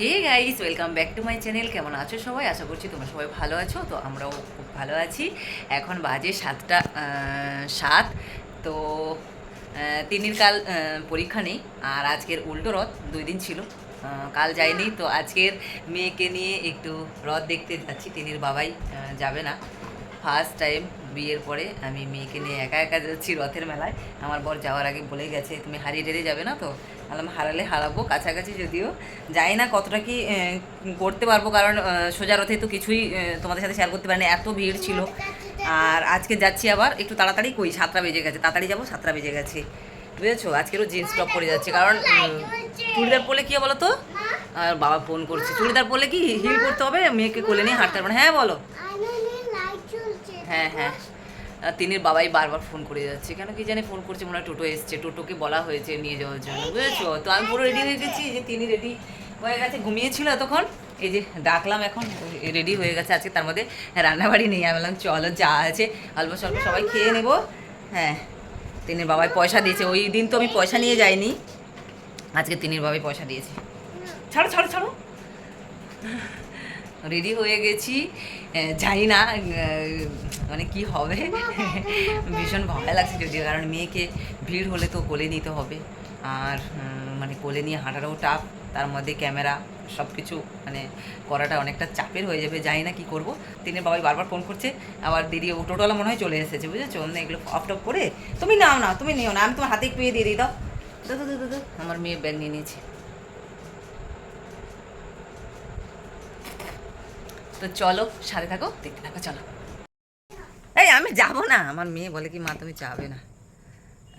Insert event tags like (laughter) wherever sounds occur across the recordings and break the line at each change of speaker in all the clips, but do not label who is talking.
Hey guys welcome back to my channel কেমন আছো সবাই? আশা করছি তোমরা সবাই ভালো আছো। তো আমরাও খুব ভালো আছি। এখন বাজে সাতটা সাত। তো তিনির কাল পরীক্ষা নেই। আর আজকের উল্টো রথ দুই দিন ছিল। কাল যায়নি। তো আজকের মেয়েকে নিয়ে একটু রথ দেখতে যাচ্ছি। তিনির বাবাই যাবে না। ফার্স্ট টাইম বিয়ের পরে আমি মেয়েকে নিয়ে একা একা যাচ্ছি রথের মেলায়। আমার বর যাওয়ার আগে বলে গেছে, তুমি হারিয়ে টেরে যাবে না তো? বললাম, হারালে হারাবো, কাছাকাছি যদিও জানি না, কতটা কি করতে পারব? কারণ সোজা রথে তো কিছুই তোমাদের সাথে শেয়ার করতে পারিনি, এত ভিড় ছিল। আর আজকে যাচ্ছি আবার, একটু তাড়াতাড়ি কই, সাতটা বেজে গেছে, তাড়াতাড়ি যাব, সাতটা বেজে গেছে। বুঝেছ? আজকেরও জিন্স টপ পরে যাচ্ছে, কারণ চুড়িদার পরলে কি বলো তো আর বাবা ফোন করছে, চুড়িদার পরলে কি হিল করতে হবে? মেয়েকে কোলে নিয়ে হাঁটতে পারবে হ্যাঁ বলো। হ্যাঁ হ্যাঁ। তিনির বাবাই বারবার ফোন করে যাচ্ছে। কেন কি জানি ফোন করছে, মনে হয় টোটো এসছে। টোটোকে বলা হয়েছে নিয়ে যাওয়ার জন্য, বুঝেছ? তো আমি পুরো রেডি হয়ে গেছি যে তিনি রেডি হয়ে গেছে। ঘুমিয়েছিল এতক্ষণ। এই যে ডাকলাম এখন রেডি হয়ে গেছে। আজকে তার মধ্যে রান্নাবাড়ি নেই। আমি বললাম, চলো যা আছে। অল্প স্বল্প সবাই খেয়ে নেব। হ্যাঁ তিনির বাবাই পয়সা দিয়েছে। ওই দিন তো আমি পয়সা নিয়ে যাইনি। আজকে তিনির বাবাই পয়সা দিয়েছে। ছাড়ো ছাড়ো ছাড়ো। রেডি হয়ে গেছি। জানি না মানে কি হবে? ভীষণ ভয় লাগছে যদিও কারণ মেয়েকে ভিড় হলে তো কোলে নিতে হবে। আর মানে কোলে নিয়ে হাঁটাটাও টাফ তার মধ্যে ক্যামেরা সব কিছু মানে করাটা অনেকটা চাপের হয়ে যাবে জানি না কি করব। তিনি বাবাই বারবার ফোন করছে আবার দিদি ও টোটোলা মনে হয় চলে এসেছে বুঝেছ? অন্য এগুলো অফ টপ করে তুমি নাও না তুমি নিও না আমি তোমার হাতে পেয়ে দিয়ে দিই দাও। দাও, দাও, দাও। আমার মেয়ে ব্যাগ নিয়ে নিয়েছে। তো চলো সাথে থাকো দেখতে থাকো চলো। আমি যাব না। আমার মেয়ে বলে কি মা তুমি যাবে না।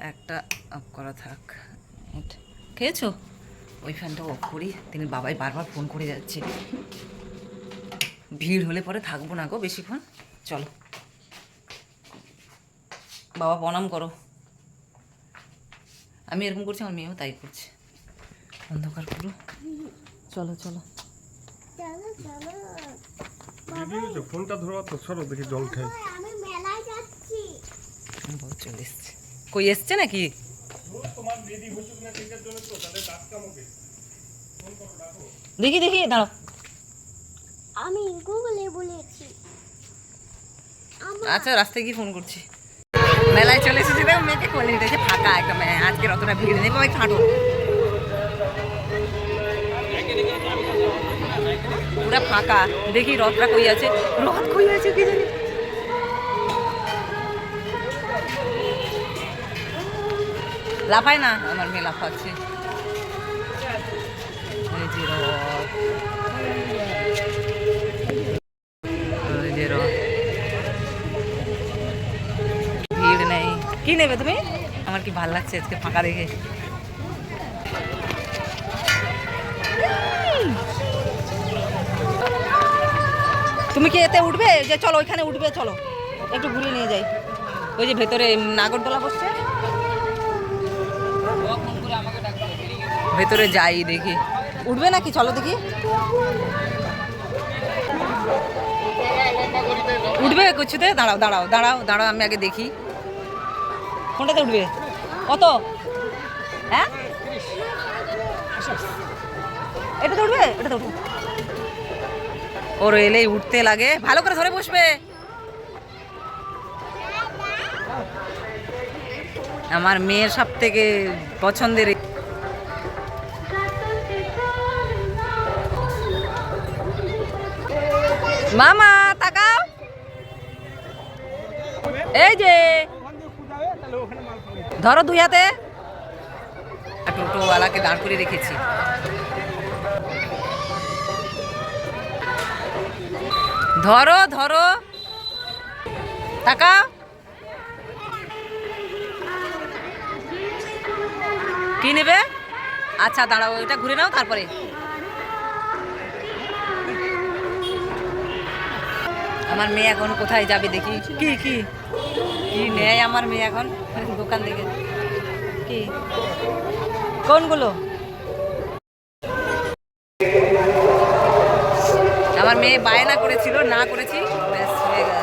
একটা অফ করা থাক। খেয়েছো? ওই ফ্যানটা অফ করি তিনি বাবাই বারবার ফোন করে যাচ্ছে। ভিড় হলে পরে থাকব না গো বেশিক্ষণ। চলো। বাবা প্রণাম করো। আমি এরকম করছি আমার মেয়েও তাই করছে। অন্ধকার পুরো। চলো চলো।
ফোনটা ধরো তো সরো দেখি জল খাই
বউ চলে এসছে। কই এসছে নাকি?
তো
দেখি দেখি দাঁড়াও।
আমি গুগলে বলেছি।
আচ্ছা রাস্তায় গিয়ে ফোন করছি। মেলায় চলে এসেছি দেখো মেয়েকে কোলে নিতে এসে ফাঁকা একদম আজকের অতটা ভিড় নেই একটু হাঁটো। পুরা ফাঁকা। দেখি রথটা কই আছে? রথ কই আছে কি জানি? লাফায় না? আমার মেয়ে লাফাচ্ছে। ভিড় নেই। কি নেবে তুমি? আমার কি ভালো লাগছে আজকে ফাঁকা দেখে? তুমি কি এতে উঠবে? যে চলো, ওইখানে উঠবে, চলো। একটু ঘুরিয়ে নিয়ে যাই। ওই যে ভেতরে নাগরদোলা বসছে। ভেতরে যাই দেখি। উঠবে নাকি? চলো দেখি। উঠবে কিছুতে দাঁড়াও দাঁড়াও দাঁড়াও দাঁড়াও, আমি আগে দেখি। কোনটাতে উঠবে। কত? হ্যাঁ? এটাতে উঠবে? এটাতে উঠবে ওর, এলেই উঠতে লাগে। ভালো করে ধরে বসবে। আমার মেয়ের সব থেকে পছন্দের মামা, তাকাও। এই যে, ধরো দুই হাতে। টোটোওয়ালাকে দাঁড় করে রেখেছি। ধরো ধরো। তাকাও। কি নেবে? আচ্ছা দাঁড়াও এটা ঘুরে নাও, তারপরে। আমার মেয়ে এখন কোথায় যাবে দেখি। কি কি? কি নেয় আমার মেয়ে এখন? দোকান থেকে। কি? কোনগুলো? আমার মেয়ে বায়না করেছিল, না করেছি, ব্যাস হয়ে গেল।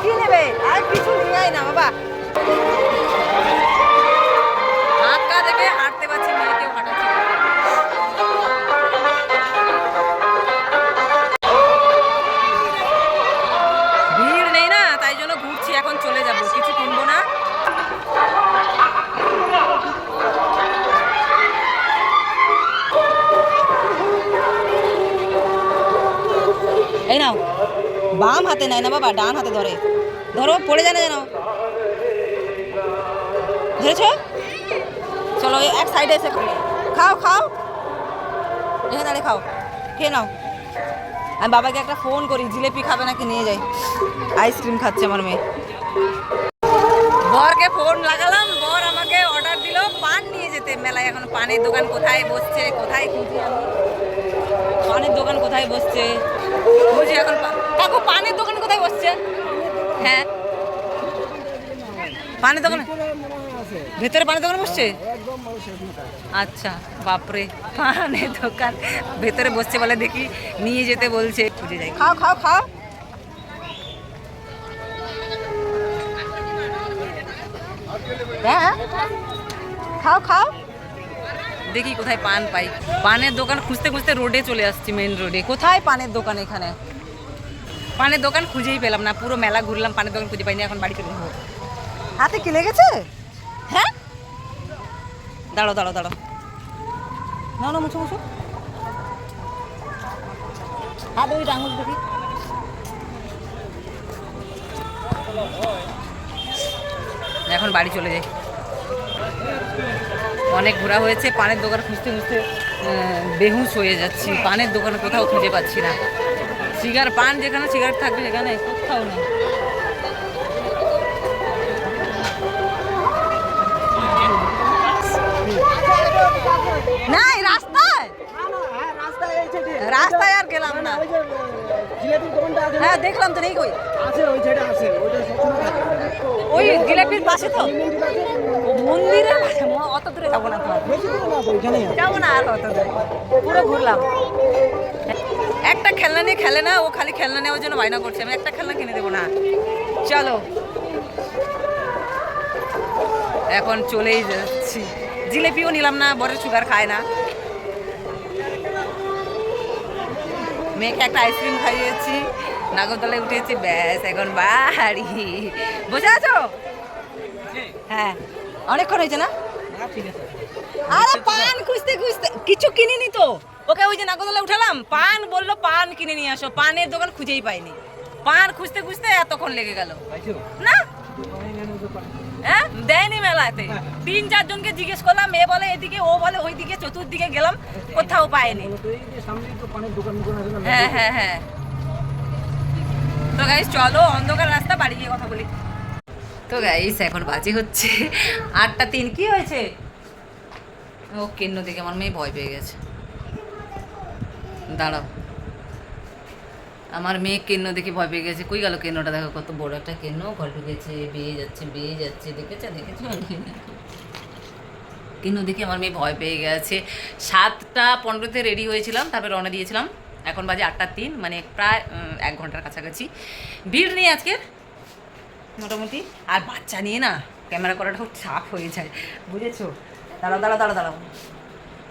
কি নেবে? আর কিছু নিয়ে না, বাবা। এই নাও। বাম হাতে নেয় না বাবা, ডান হাতে ধরে। ধরো, পড়ে যায় না যেন। ধরেছ? চলো এক সাইডে এসে। খাও। খাও এখানে দাঁড়িয়ে খাও। খেয়ে নাও। আমি বাবাকে একটা ফোন করি, জিলেপি খাবে নাকি নিয়ে যাই। আইসক্রিম খাচ্ছে আমার মেয়ে। বরকে ফোন লাগালাম, বর আমাকে অর্ডার দিল, পান নিয়ে যেতে। মেলায় এখন পানের দোকান কোথায় বসছে, কোথায় খুঁজি আমি। পানের দোকান কোথায় বসছে? খুঁজি এখন কাকু পানের দোকান কোথায় বসছে? হ্যাঁ। পানের দোকান ভেতরে পানের দোকান বসছে? আচ্ছা বাপরে, পানের দোকান। ভেতরে বসছে বলে দেখি, নিয়ে যেতে বলছে। খুঁজে যাই। খাও খাও খাও। হ্যাঁ। খাও খাও। দেখি কোথায় পান পাই। পানের দোকান খুঁজতে খুঁজতে রোডে চলে আসছি মেন রোডে কোথায় পানের দোকান এখানে? পানের দোকান খুঁজেই পেলাম না পুরো মেলা ঘুরলাম পানের দোকান খুঁজে পাইনি এখন বাড়ি চলে যাব। হাতে কি লেগেছে? হ্যাঁ? দাঁড়ো দাঁড়ো দাঁড়ো না না মুছো মুছো। হাতে ওই আঙুল দেখি। এখন বাড়ি চলে যাই। অনেক ঘোরা হয়েছে পানের দোকান খুঁজতে খুঁজতে বেহুশ হয়ে যাচ্ছি। পানের দোকান কোথাও খুঁজে পাচ্ছি না। সিগার পান যেখানে সিগারেট থাকবে সেখানে কোথাও নেই। নাই রাস্তায়? রাস্তায় আর গেলাম না। হ্যাঁ দেখলাম তো নেই কই? আছে ওই জিলাপির পাশে তো? মন্দিরের অত দূরে যাব না তো আর। যাব না আর অত দূরে। পুরো ঘুরলাম। একটা খেলনা নিয়ে খেলে না, ও খালি খেলনা নেওয়ার জন্য বায়না করছে। আমি একটা খেলনা কিনে দেবো না। চলো। এখন চলেই যাচ্ছি। জিলেপিও নিলাম না, বড় সুগার খায় না। মেয়েকে একটা আইসক্রিম খাইয়েছি। নাগরদোলায় উঠেছি ব্যাস এখন বাড়ি। বসে আছো? হ্যাঁ। অনেকক্ষণ হয়েছে না? আরে পান খুঁজতে খুঁজতে কিছু কিনিনি তো। ওকে ওই যে নাগরদোলায় উঠালাম পান বলল পান কিনে নিয়ে আসো। পানের দোকান খুঁজেই পাইনি। পান খুঁজতে খুঁজতে এতক্ষণ লেগে গেল। না? হ্যাঁ? দেয়নি মেলাতে। তিন চারজনকে জিজ্ঞেস করলাম এ বলে এদিকে ও বলে ওইদিকে চতুর্দিকে গেলাম কোথাও পায়নি হ্যাঁ হ্যাঁ হ্যাঁ। তো গাইস চলো অন্ধকার রাস্তা, বাড়ি গিয়ে কথা বলি। তো গাইস এখন বাজে হচ্ছে আটটা তিন। কি হয়েছে? ও কেন্ন দেখে আমার মেয়ে ভয় পেয়ে গেছে। দাঁড়াও। আমার মেয়ে কেন্ন দেখে ভয় পেয়ে গেছে। কই গেল কেন্নটা দেখো কত বড় একটা কেন্ন ঘর ঢুকেছে, বেয়ে যাচ্ছে বেয়ে যাচ্ছে। দেখেছ? দেখেছ? কেন্ন দেখে আমার মেয়ে ভয় পেয়ে গেছে। সাতটা পনেরোতে রেডি হয়েছিলাম, তারপরে রওনা দিয়েছিলাম। এখন বাজে আটটা তিন মানে প্রায় এক ঘণ্টার কাছাকাছি। ভিড় নেই আজকের মোটামুটি, আর বাচ্চা নিয়ে না, ক্যামেরা করাটা খুব চাপ হয়ে যায়, বুঝেছ? দাঁড়াও দাঁড়াও দাঁড়াও দাঁড়াও।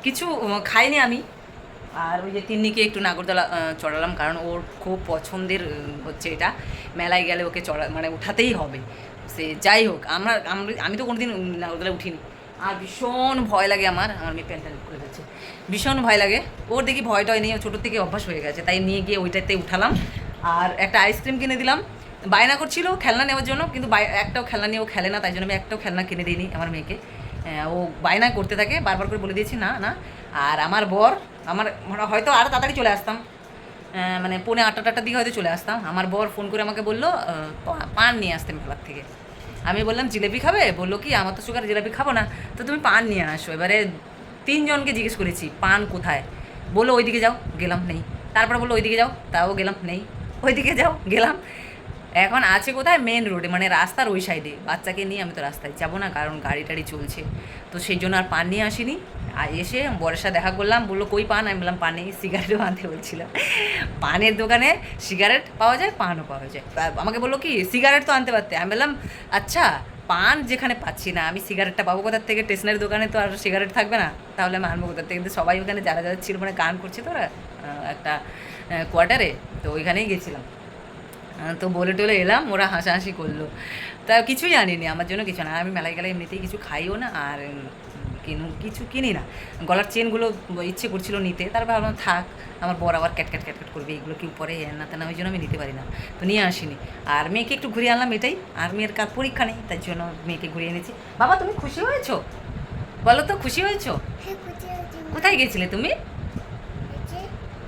কিছু খাইনি আমি, আর ওই যে তিন্নিকে একটু নাগরদোলা চড়ালাম, কারণ ওর খুব পছন্দের হচ্ছে এটা। মেলায় গেলে ওকে চড়া মানে উঠাতেই হবে। সে যাই হোক, আমরা আমি তো কোনোদিন নাগরদোলা উঠিনি। আর ভীষণ ভয় লাগে আমার। আমার মেয়ে প্যান্টাল করে যাচ্ছে ভীষণ ভয় লাগে। ওর দেখি ভয় টয় নেই ছোটোর থেকে অভ্যাস হয়ে গেছে, তাই নিয়ে গিয়ে ওইটাতে উঠালাম। আর একটা আইসক্রিম কিনে দিলাম। বায়না করছিল খেলনা নেওয়ার জন্য, কিন্তু একটাও খেলনা নিয়ে ও খেলে না, তাই জন্য আমি একটাও খেলনা কিনে দিইনি আমার মেয়েকে। ও বায়না করতে থাকে, বারবার করে বলে দিয়েছি, না না। আর আমার বর, আমার মানে হয়তো আরও তাড়াতাড়ি চলে আসতাম। মানে পৌনে আটটা টাটার দিকে হয়তো চলে আসতাম। আমার বর ফোন করে আমাকে বলল পান নিয়ে আসতে মেলার থেকে। আমি বললাম, জিলেপি খাবে? বলল কি, আমার তো সুগার জিলেপি খাব না। তো তুমি পান নিয়ে আসো। এবারে তিনজনকে জিজ্ঞেস করেছি, পান কোথায়? বলো ওইদিকে যাও, গেলাম নেই। তারপরে বলল, ওইদিকে যাও। তাও গেলাম নেই। ওইদিকে যাও, গেলাম। এখন আছে কোথায়? মেন রোডে মানে রাস্তার ওই সাইডে বাচ্চাকে নিয়ে আমি তো রাস্তায় যাব না, কারণ গাড়ি টাড়ি চলছে। তো সেই জন্য আর পান নিয়ে আসিনি। আর এসে বরের দেখা করলাম, বলল, কই পান? আমি বললাম, পানে সিগারেটও আনতে বলছিলাম। পানের দোকানে সিগারেট পাওয়া যায়, পানও পাওয়া যায়। আমাকে বলল, কি সিগারেট তো আনতে পারতে? আমি বললাম আচ্ছা পান যেখানে পাচ্ছি না, আমি সিগারেটটা পাবো কোথার থেকে? স্টেশনারি দোকানে তো আর সিগারেট থাকবে না। তাহলে আমি আনব কোথার থেকে? কিন্তু সবাই ওখানে যারা যারা ছিল মানে গান করছে তো ওরা একটা কোয়ার্টারে তো ওইখানেই গেছিলাম। তো বলে টলে এলাম ওরা হাসাহাসি করল। তা কিছুই আনিনি আমার জন্য কিছু না। আমি মেলায় গেলে এমনিতেই কিছু খাইও না আর কিনু কিছু কিনি না। গলার চেনগুলো ইচ্ছে করছিল নিতে তারপর ভাবলাম থাক আমার বর আবার ক্যাট ক্যাট ক্যাট ক্যাট করবে এগুলো কেউ পরে না তা না ওই জন্য আমি নিতে পারি না। তো নিয়ে আসিনি। আর মেয়েকে একটু ঘুরিয়ে আনলাম এটাই আর মেয়ের কাল পরীক্ষা নেই তার জন্য মেয়েকে ঘুরিয়ে এনেছি। বাবা তুমি খুশি হয়েছো? বলো তো খুশি হয়েছো?
হ্যাঁ কোথায়
গেছিলে তুমি?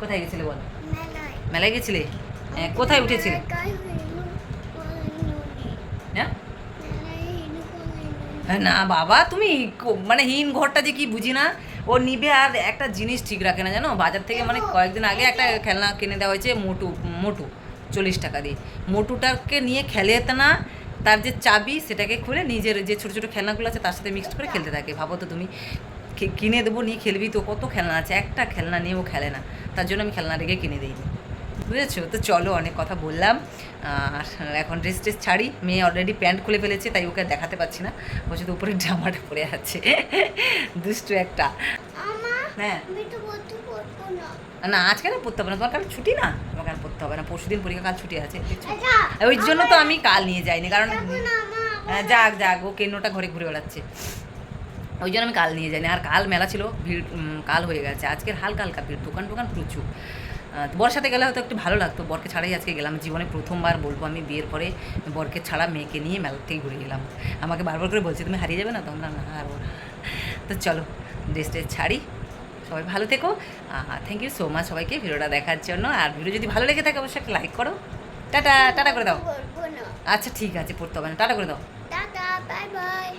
কোথায় গেছিলে বলো?
মেলায়
গেছিলে? কোথায় উঠেছিলে। হ্যাঁ? হ্যাঁ, না বাবা তুমি মানে হিন ঘরটা যে কি বুঝি না? ও নিবে আর একটা জিনিস ঠিক রাখে না জানো? বাজার থেকে মানে কয়েকদিন আগে একটা খেলনা কিনে দেওয়া হয়েছে মোটু মোটু চল্লিশ টাকা দিয়ে। মোটুটাকে নিয়ে খেলে না তার যে চাবি সেটাকে খুলে নিজের যে ছোটো ছোটো খেলনাগুলো আছে তার সাথে মিক্সড করে খেলতে থাকে। ভাবো তো তুমি কিনে দেবো নিয়ে খেলবি তো কত খেলনা আছে? একটা খেলনা নিয়ে ও খেলে না। তার জন্য আমি খেলনা রেখে কিনে দিইনি। বুঝেছ তো চলো অনেক কথা বললাম। আর এখন ড্রেস ট্রেস ছাড়ি। মেয়ে অলরেডি প্যান্ট খুলে ফেলেছে তাই ওকে দেখাতে পারছি না। ও শুধু উপরে জামাটা পরে আছে। দুষ্টু একটা। হ্যাঁ।
না।
আজকে না পড়তে হবে না। তোমার কাল ছুটি না? তোমাকে আর পড়তে হবে না। পরশু দিন পরীক্ষা কাল ছুটি আছে।
আচ্ছা
ওই জন্য তো আমি কাল নিয়ে যাইনি। কারণ হ্যাঁ, যাক যাক। ও কেন্নটা ঘরে ঘুরে বেড়াচ্ছে। ওই জন্য আমি কাল নিয়ে যাইনি। আর কাল মেলা ছিল ভিড় কাল হয়ে গেছে। আজকের হালকা হালকা ভিড়। দোকান টোকান প্রচুর। বর সাথে গেলে হয়তো একটু ভালো লাগতো। বরকে ছাড়াই আজকে গেলাম। জীবনে প্রথমবার বলব আমি বিয়ের পরে বরকে ছাড়া মেয়েকে নিয়ে মেলার থেকে ঘুরে গেলাম। আমাকে বারবার করে বলছে তুমি হারিয়ে যাবে না তখন না হারবো না (laughs) তো চলো ড্রেস ট্রেস ছাড়ি। সবাই ভালো থেকো। থ্যাংক ইউ সো মাচ সবাইকে ভিডিওটা দেখার জন্য। আর ভিডিও যদি ভালো লেগে থাকে অবশ্যই একটা লাইক করো। টাটা টাটা করে দাও। আচ্ছা ঠিক আছে পড়তে হবে না। টাটা করে দাও।
Tata bye bye